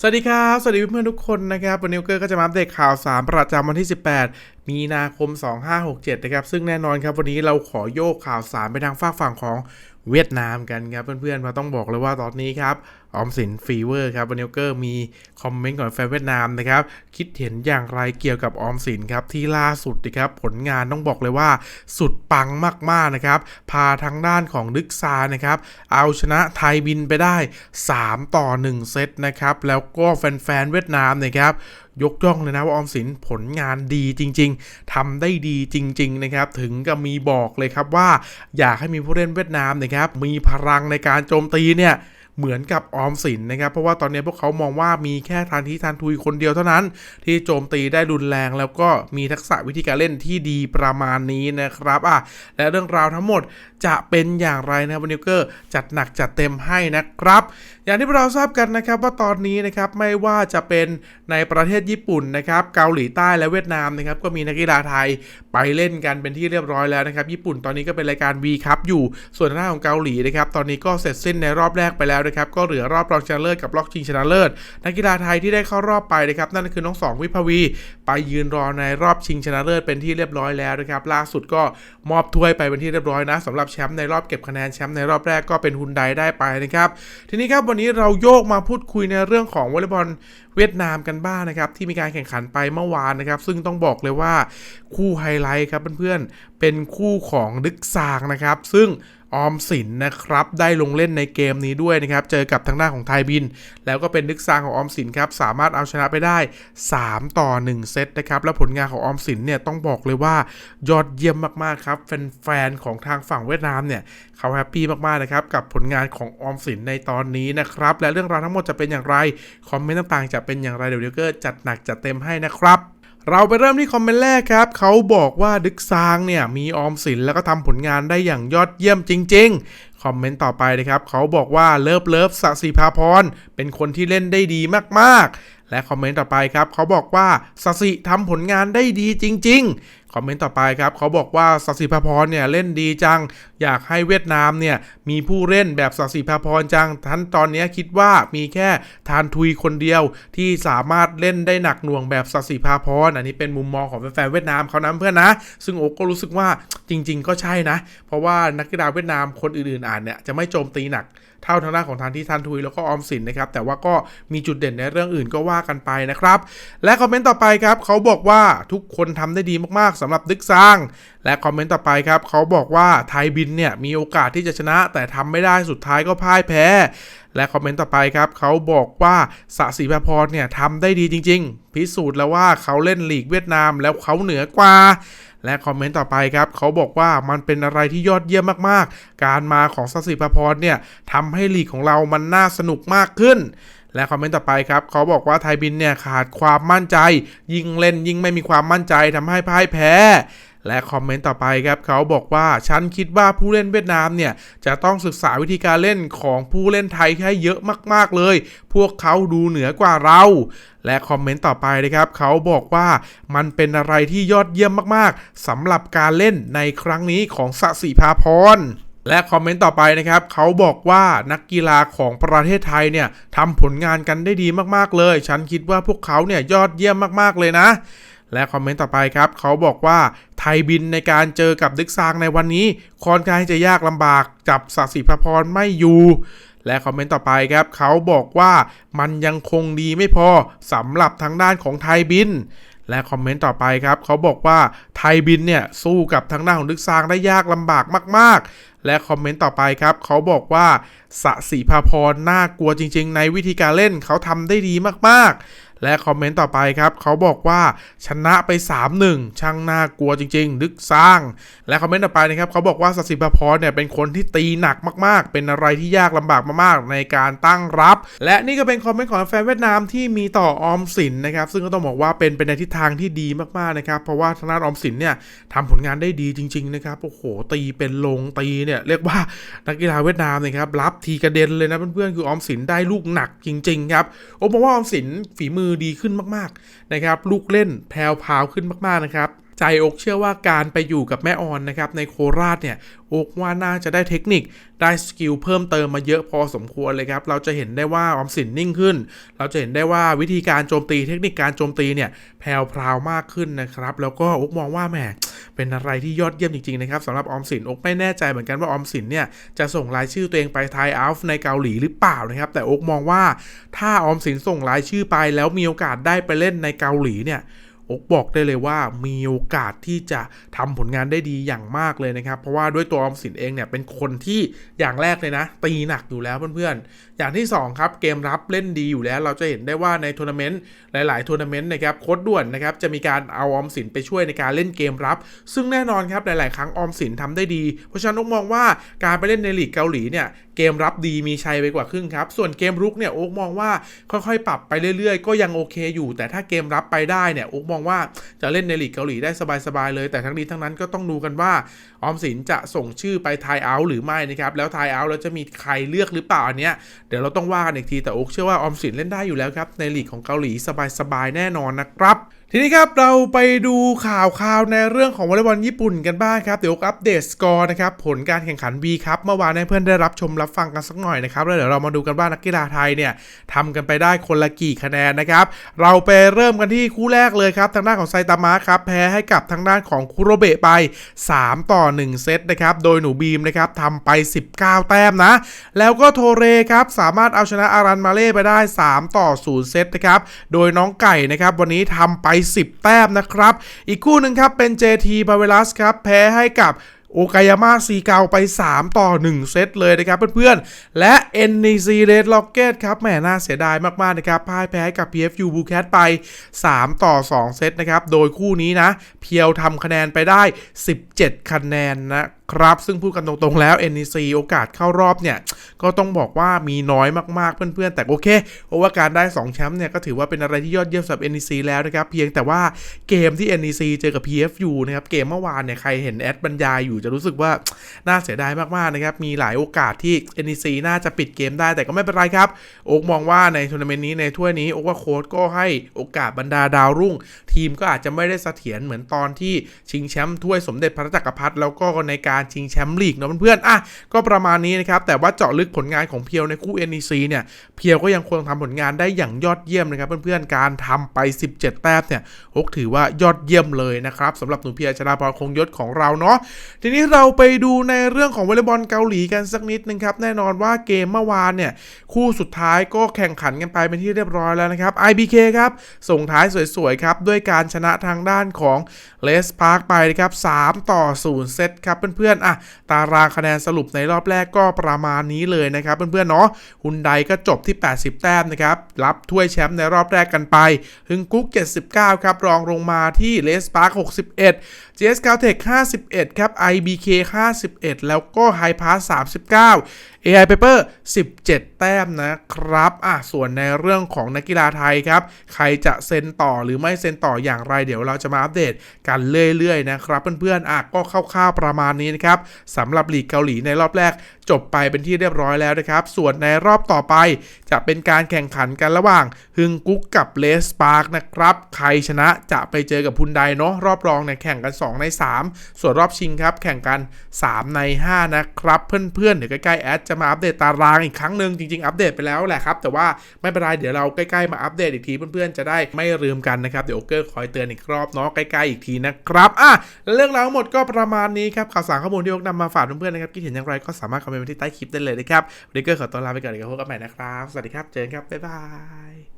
สวัสดีครับ สวัสดีเพื่อนๆทุกคนนะครับ วันนี้เกอร์ก็จะมาอัปเดตข่าวสารประจำวันที่ 18 มีนาคม 2567 นะครับ ซึ่งแน่นอนครับวันนี้เราขอโยกข่าวสารไปทางฝากฝั่งของเวียดนามกันครับเพื่อนๆมาต้องบอกเลยว่าตอนนี้ครับ ออมสินฟีเวอร์ครับวันนี้เกอร์มีคอมเมนต์ของแฟนเวียดนามนะครับคิดเห็นอย่างไรเกี่ยวกับออมสินครับที่ล่าสุดนะครับผลงานต้องบอกเลยว่า สุดปังมากๆนะครับพาทางด้านของดึกซานะครับเอาชนะไทยบินไปได้ 3 ต่อ 1 เซตนะครับแล้วก็แฟนๆเวียดนามนะครับยกย่องเลยนะว่าออมสินผลงานดีจริง ๆทำได้ดีจริง ๆ นะครับ ถึงกับมีบอกเลยครับว่า อยากให้มีผู้เล่นเวียดนามนะครับมีพลังในการโจมตีเนี่ย เหมือนกับออมสินนะครับ เพราะว่าตอนนี้พวกเขามองว่ามีแค่ทานทีทานทุยคนเดียวเท่านั้น ที่โจมตีได้รุนแรงแล้วก็มีทักษะวิธีการเล่นที่ดีประมาณนี้นะครับอะและเรื่องราวทั้งหมดจะเป็นอย่างไรนะวันนี้เกอร์จัดหนักจัดเต็มให้นะครับ อย่างที่เราทราบกันนะครับว่าตอนนี้นะครับไม่ว่าจะเป็นในประเทศญี่ปุ่นนะครับเกาหลีใต้และเวียดนามนะครับก็มีนักกีฬาไทยไปเล่นกันเป็นที่เรียบร้อยแล้วนะครับญี่ปุ่นตอนนี้ก็เป็นรายการ V คัพอยู่ส่วนทางด้านของเกาหลีนะครับตอนนี้ก็เสร็จสิ้นในรอบแรกไปแล้วนะครับก็เหลือรอบรองชนะเลิศกับรอบชิงชนะเลิศนักกีฬาไทยที่ได้เข้ารอบไปนะครับนั่นคือน้องสองวิภวี ไปยืนรอในรอบชิงชนะเลิศเป็นที่เรียบร้อยแล้วนะครับล่าสุดก็มอบถ้วยไปเป็นที่เรียบร้อยนะสำหรับแชมป์ในรอบเก็บคะแนนแชมป์ในรอบแรกก็เป็นฮุนไดได้ไปนะครับทีนี้ครับวันนี้เราโยกมาพูดคุยในเรื่องของวอลเลย์บอลเวียดนามกันบ้างนะครับที่มีการแข่งขันไปเมื่อวานนะครับ ซึ่งต้องบอกเลยว่าคู่ไฮไลท์ครับเพื่อนๆเป็นคู่ของดึกซางนะครับ ซึ่ง ออมสินนะครับได้ลงเล่นในเกมนี้ด้วยนะครับเจอกับทางหน้านของไทยบิน แล้วก็เป็นนึกซางของออมสินครับสามารถเอาชนะไปได้ 3 ต่อ 1 เซตนะครับแล้วผลงานของออมสินเนี่ยต้องบอกเลยว่ายอดเยี่ยมมากๆครับแฟนๆของทางฝั่งเวียดนามเนี่ยเขาแฮปปี้มากๆนะครับกับผลงานของออมสินในตอนนี้นะครับและเรื่องราวทั้งหมดจะเป็นอย่างไรคอมเมนต์ต่างๆจะเป็นอย่างไรเดี๋ยวเดี๋ยวก็จัดหนักจัดเต็มให้นะครับ เราไปเริ่มที่คอมเมนต์แรกครับ เขาบอกว่าดึกซางเนี่ยมีออมสินแล้วก็ทำผลงานได้อย่างยอดเยี่ยมจริง ๆ คอมเมนต์ต่อไปนะครับ เขาบอกว่าเลิฟเลิฟสศิภาพรเป็นคนที่เล่นได้ดีมากๆ และคอมเมนต์ต่อไปครับ เขาบอกว่าสศิทำผลงานได้ดีจริง ๆ คอมเมนต์ต่อไปครับเขาบอกว่าสศิภาพรเนี่ยเล่นดีจัง อยากให้เวียดนามเนี่ยมีผู้เล่นแบบสศิภาพรจังท่านตอนนี้คิดว่ามีแค่ทานทุยคนเดียวที่สามารถเล่นได้หนักหน่วงแบบสศิภาพรอันนี้เป็นมุมมองของแฟนเวียดนามเขานะเพื่อนนะ ซึ่งโอ๊กก็รู้สึกว่าจริง ๆ ก็ใช่นะ เพราะว่านักกีฬาเวียดนามคนอื่นๆอ่านเนี่ยจะไม่โจมตีหนักเท่าทางด้านของทานที่ทันทุยแล้วก็ออมสินนะครับ แต่ว่าก็มีจุดเด่นในเรื่องอื่นก็ว่ากันไปนะครับ และคอมเมนต์ต่อไปครับเขาบอกว่าทุกคนทำได้ดีมากๆสำหรับดึกซาง และคอมเมนต์ต่อไปครับเขาบอกว่าไทยบินเนี่ยมีโอกาสที่จะชนะ แต่ทำไม่ได้สุดท้ายก็พ่ายแพ้ และคอมเมนต์ต่อไปครับเขาบอกว่าสะสีพพรเนี่ยทำได้ดีจริง ๆ พิสูจน์แล้วว่าเขาเล่นลีกเวียดนามแล้วเขาเหนือกว่าและคอมเมนต์ต่อไปครับ เขาบอกว่ามันเป็นอะไรที่ยอดเยี่ยมมากๆ การมาของสศิพพรเนี่ยทำให้ลีกของเรามันน่าสนุกมากขึ้น และคอมเมนต์ต่อไปครับเขาบอกว่าไทยบินเนี่ยขาดความมั่นใจ ยิ่งเล่นยิ่งไม่มีความมั่นใจทำให้พ่ายแพ้และคอมเมนต์ต่อไปครับเขาบอกว่าฉันคิดว่าผู้เล่นเวียดนามเนี่ยจะต้องศึกษาวิธีการเล่นของผู้เล่นไทยให้เยอะมาก ๆเลย พวกเขาดูเหนือกว่าเรา และคอมเมนต์ต่อไปนะครับเขาบอกว่ามันเป็นอะไรที่ยอดเยี่ยมมากๆสำหรับการเล่นในครั้งนี้ของสศิภาพร และคอมเมนต์ต่อไปนะครับเขาบอกว่านักกีฬาของประเทศไทยเนี่ยทำผลงานกันได้ดีมากๆเลย ฉันคิดว่าพวกเขาเนี่ยยอดเยี่ยมมากๆเลยนะ และคอมเมนต์ต่อไปครับเขาบอกว่าไทยบินในการเจอกับดึกซางในวันนี้ค่อนข้างจะยากลำบากจับสศิพพรไม่อยู่และคอมเมนต์ต่อไปครับเขาบอกว่ามันยังคงดีไม่พอสำหรับทางด้านของไทยบิน และคอมเมนต์ต่อไปครับเขาบอกว่าไทยบินเนี่ยสู้กับทางด้านของดึกซางได้ยากลำบากมาก ๆ และคอมเมนต์ต่อไปครับ เขาบอกว่า สศิภาพรน่ากลัวจริง ๆ ในวิธีการเล่นเขาทำได้ดีมากๆ และคอมเมนต์ต่อไปครับเขาบอกว่าชนะไป 3-1 ช่างน่ากลัวจริง ๆ ดึกสร้าง และคอมเมนต์ต่อไปนะครับเขาบอกว่าสศิภพรเนี่ยเป็นคนที่ตีหนักมากๆ เป็นอะไรที่ยากลำบากมากๆ ในการตั้งรับ และนี่ก็เป็นคอมเมนต์ของแฟนเวียดนามที่มีต่อออมสินนะครับซึ่งก็ต้องบอกว่าเป็นไปนในทิศทางที่ดีมากๆนะครับเพราะว่าทางด้านออมสินเนี่ยทำผลงานได้ดีจริง ๆ นะครับโอ้โหตีเป็นลงตีเนี่ยเรียกว่านักกีฬาเวียดนามนะครับรับทีกระเด็นเลยนะเพื่อนๆคือออมสินได้ลูกหนักจริง ๆ ครับโอ้ผมว่าออมสินฝีมือดีขึ้นมากๆนะครับ ลูกเล่นแพรวพราวขึ้นมากๆนะครับใจอกเชื่อว่าการไปอยู่กับแม่ออนนะครับในโคราชเนี่ยอกว่าน่าจะได้เทคนิคได้สกิลเพิ่มเติมมาเยอะพอสมควรเลยครับ เราจะเห็นได้ว่าออมสินนิ่งขึ้น เราจะเห็นได้ว่าวิธีการโจมตีเทคนิคการโจมตีเนี่ยแพรวพราวมากขึ้นนะครับ แล้วก็อกมองว่าแหม เป็นอะไรที่ยอดเยี่ยมจริง ๆ นะครับสำหรับออมสินอกไม่แน่ใจเหมือนกันว่าออมสินเนี่ยจะส่งรายชื่อตัวเองไปไทยอัลฟ์ในเกาหลีหรือเปล่านะครับ แต่อกมองว่าถ้าออมสินส่งรายชื่อไปแล้วมีโอกาสได้ไปเล่นในเกาหลีเนี่ย อกบอกได้เลยว่ามีโอกาสที่จะทำผลงานได้ดีอย่างมากเลยนะครับ เพราะว่าด้วยตัวออมสินเองเนี่ยเป็นคนที่อย่างแรกเลยนะ ตีหนักอยู่แล้วเพื่อนๆ อย่างที่ 2 ครับเกมรับเล่นดีอยู่แล้ว เราจะเห็นได้ว่าในทัวร์นาเมนต์หลายๆทัวร์นาเมนต์นะครับโค้ดด่วนนะครับจะมีการเอาออมสินไปช่วยในการเล่นเกมรับ ซึ่งแน่นอนครับหลายๆ ครั้งออมสินทำได้ดี เพราะฉะนั้นอกมองว่าการไปเล่นในลีกเกาหลีเนี่ยเกมรับดีมีชัยไปกว่าครึ่งครับ ส่วนเกมรุกเนี่ยโอ๊กมองว่าค่อยๆ ปรับไปเรื่อยๆ ก็ยังโอเคอยู่ แต่ถ้าเกมรับไปได้เนี่ยโอ๊กมองว่าจะเล่นในลีกเกาหลีได้สบายๆเลย แต่ทั้งนี้ทั้งนั้นก็ต้องดูกันว่าออมสินจะส่งชื่อไปไทยเอาหรือไม่นะครับแล้วไทยเอาแล้วจะมีใครเลือกหรือเปล่าอันเนี้ยเดี๋ยวเราต้องว่ากันอีกทีแต่โอ๊กเชื่อว่าออมสินเล่นได้อยู่แล้วครับในลีกของเกาหลีสบายๆแน่นอนนะครับ ทีนี้ครับเราไปดูข่าวข่าวในเรื่องของวอลเลย์บอลญี่ปุ่นกันบ้างครับ เดี๋ยวอัปเดตสกอร์นะครับผลการแข่งขัน V ครับเมื่อวานให้เพื่อนได้รับชมรับฟังกันสักหน่อยนะครับแล้วเดี๋ยวเรามาดูกันว่านักกีฬาไทยเนี่ยทำกันไปได้คนละกี่คะแนนนะครับเราไปเริ่มกันที่คู่แรกเลยครับทางด้านของไซตามะครับแพ้ให้กับทางด้านของคุโรเบะไป 3 ต่อ 1 เซตนะครับโดยหนูบีมนะครับทำไป 19 แต้มนะ แล้วก็โทเรครับสามารถเอาชนะอารันมาเล่ไปได้ 3 ต่อ 0 เซตนะครับโดยน้องไก่นะครับวันนี้ทำไป10 แต้มนะครับ อีกคู่หนึ่งครับเป็น JT b a v e l a s ครับแพ้ให้กับโอกายาม่าซีเกาไป 3 ต่อ 1 เซตเลยนะครับเพื่อนๆ และ NEC Red Rocket ครับแหมน่าเสียดายมากๆนะครับพ่ายแพ้กับ PFU b u c a t ไป 3 ต่อ 2 เซตนะครับ โดยคู่นี้นะ เพียวทำคะแนนไปได้ 17 คะแนนนะ ครับ ซึ่งพูดกันตรงๆแล้ว NEC โอกาสเข้ารอบเนี่ย ก็ต้องบอกว่ามีน้อยมากๆเพื่อนๆ แต่โอเคเพราะว่าการได้ 2 แชมป์เนี่ย ก็ถือว่าเป็นอะไรที่ยอดเยี่ยมสำหรับ NEC แล้วนะครับ เพียงแต่ว่าเกมที่ NEC เจอกับ PFU นะครับ เกมเมื่อวานเนี่ย ใครเห็นแอดบรรยายอยู่จะรู้สึกว่าน่าเสียดายมากๆนะครับ มีหลายโอกาสที่ NEC น่าจะปิดเกมได้แต่ก็ไม่เป็นไรครับ โอ๊กมองว่าในทัวร์นาเมนต์นี้ในถ้วยนี้โอ๊กว่าโค้ชก็ให้โอกาสบรรดาดาวรุ่ง ทีมก็อาจจะไม่ได้เสถียรเหมือนตอนที่ชิงแชมป์ถ้วยสมเด็จพระจักรพรรดิแล้วก็ในการชิงแชมป์ลีกเนาะเพื่อนๆอะก็ประมาณนี้นะครับ แต่ว่าเจาะลึกผลงานของเพียวในคู่ NEC เนี่ยเพียวก็ยังคงทำผลงานได้อย่างยอดเยี่ยมนะครับเพื่อนๆการทำไป 17 แต้มเนี่ยโอ๊กถือว่ายอดเยี่ยมเลยนะครับสำหรับหนูเพียชนาพรคงยศของเราเนาะทีนี้เราไปดูในเรื่องของวอลเลย์บอลเกาหลีกันสักนิดนึงครับแน่นอนว่าเกมเมื่อวานเนี่ยคู่สุดท้ายก็แข่งขันกันไปเป็นที่เรียบร้อยแล้วนะครับ IBK ครับส่งท้ายสวยๆครับด้วยการชนะทางด้านของเลสพาร์คไปนะครับ3ต่อ 0 เซตครับเพื่อนๆอะตารางคะแนนสรุปในรอบแรกก็ประมาณนี้เลยนะครับเพื่อนๆเนาะฮุนไดก็จบที่ 80 แต้มนะครับรับถ้วยแชมป์ในรอบแรกกันไปฮึงกุ๊ก 79 ครับรองลงมาที่เลสพาร์ค61 GS c a l t e c h 51 ครับ IBK 51 แล้วก็ High Pass 39 AI Paper 17 แต้มนะครับอะส่วนในเรื่องของนักกีฬาไทยครับ ใครจะเซ็นต่อหรือไม่เซ็นต่ออย่างไรเดี๋ยวเราจะมาอัปเดตกันเรื่อยๆนะครับเพื่อนๆอะก็คร่าวๆประมาณนี้นะครับสำหรับลีกเกาหลีในรอบแรกจบไปเป็นที่เรียบร้อยแล้วนะครับ ส่วนในรอบต่อไป จะเป็นการแข่งขันกันระหว่างฮึงกุ๊กกับเลสปาร์กนะครับ ใครชนะจะไปเจอกับพุนไดเนาะรอบรองเนี่ยแข่งกัน 2 ใน 3 ส่วนรอบชิงครับ แข่งกัน 3 ใน 5 นะครับ เพื่อนๆเดี๋ยวใกล้ๆแอดจะมาอัปเดตตารางอีกครั้งหนึ่งจริงๆ อัปเดตไปแล้วแหละครับ แต่ว่าไม่เป็นไรเดี๋ยวเราใกล้ๆมาอัปเดตอีกทีเพื่อนๆจะได้ไม่ลืมกันนะครับเดี๋ยวโอเกอร์คอยเตือนอีกรอบเนาะใกล้ๆอีกทีนะครับอะเรื่องราวหมดก็ประมาณนี้ครับข่าวสารข้อมูลที่โอ๊กนำมาฝากเพื่อนๆนะครับคิดเห็นอย่างไรก็สามารถเมนต์ไว้ที่ใต้คลิปได้เลยนะครับวันนี้ก็ขอตัวลาไปก่อนเดี๋ยวพบกันใหม่นะครับ สวัสดีครับ เจอกันครับ บ๊ายบาย